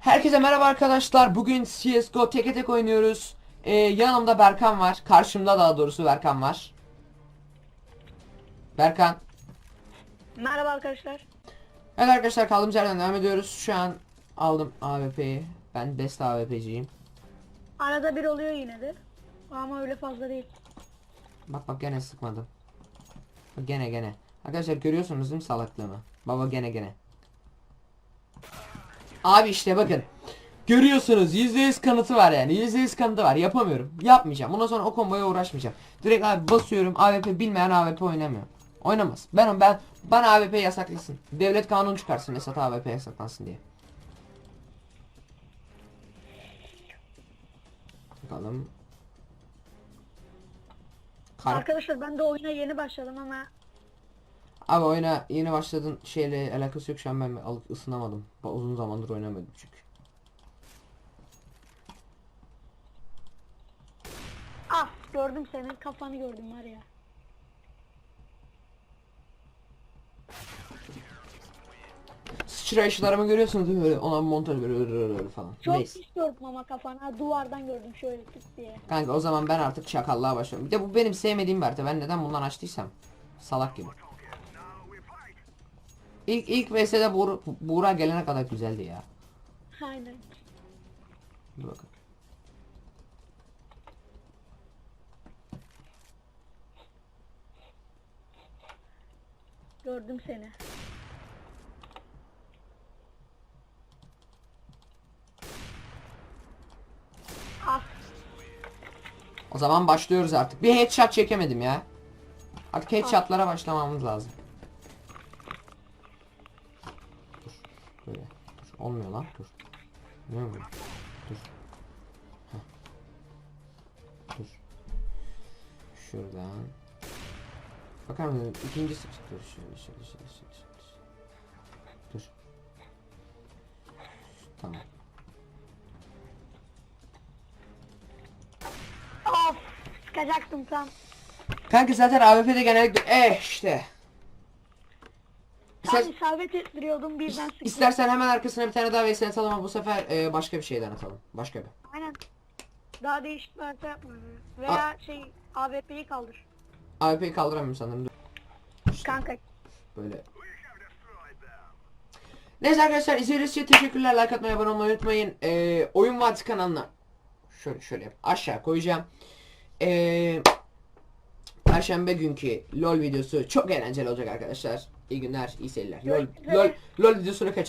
Herkese merhaba arkadaşlar. Bugün CSGO teke tek oynuyoruz. Ee, yanımda Berkan var. Karşımda daha doğrusu Berkan var. Berkan. Merhaba arkadaşlar. Evet arkadaşlar kaldığımız yerden devam ediyoruz. Şu an aldım AWP'yi. Ben best AWP'ciyim. Arada bir oluyor yine de. Ama öyle fazla değil. Bak bak gene sıkmadım. Bak gene gene. Arkadaşlar görüyorsunuz değil mi salaklığımı? Baba gene gene. Abi işte bakın. Görüyorsunuz %100 kanıtı var yani. %100 kanıtı var. Yapamıyorum. Yapmayacağım. Bundan sonra o komboya uğraşmayacağım. Direkt abi basıyorum. AWP bilmeyen AWP oynamıyor. Oynamaz. Ben ben bana AWP yasaklasın. Devlet kanunu çıkarsın Esat AWP yasaklansın diye. Bakalım. Kar Arkadaşlar ben de oyuna yeni başladım ama Abi oyuna yeni başladın şeyle alakası yok şu an ben alıp ısınamadım. Uzun zamandır oynamadım çünkü. ah gördüm senin kafanı gördüm var ya. Sıçrayışlarımı görüyorsunuz değil mi? Böyle ona montaj böyle öyle öyle öyle falan. Çok Neyse. pis gördüm ama kafanı. Ha, duvardan gördüm şöyle tık diye. Kanka o zaman ben artık çakallığa başlıyorum. Bir de bu benim sevmediğim bir harita. Ben neden bundan açtıysam. Salak gibi. İlk ilk VS'de Buğra, Buğra gelene kadar güzeldi ya. Aynen. Dur bakın. Gördüm seni. Ah O zaman başlıyoruz artık. Bir headshot çekemedim ya. Artık headshotlara başlamamız lazım. Böyle. Dur. Olmuyor lan. Dur. Ne oluyor? Dur. Heh. Dur. Şuradan. Bakar mısın? İkinci sık. Dur şöyle şöyle şöyle şöyle. şöyle. Dur. Tamam. of sıkacaktım tam. Kanka zaten AWP'de genellikle eh işte. Tam İster- isabet ettiriyordum birden sıktım. İstersen hemen arkasına bir tane daha VS atalım ama bu sefer e, başka bir şeyden atalım. Başka bir. Aynen. Daha değişik bir harita yapma. Veya şey AWP'yi kaldır. AWP'yi kaldıramıyorum sanırım. Dur. Kanka Böyle. Neyse arkadaşlar izlediğiniz için teşekkürler. Like atmayı, abone olmayı unutmayın. E, Oyun Vadisi kanalına şöyle şöyle yap. Aşağı koyacağım. E, Perşembe günkü LOL videosu çok eğlenceli olacak arkadaşlar. İyi günler, iyi seyirler. LOL, LOL, LOL videosunu kaçır.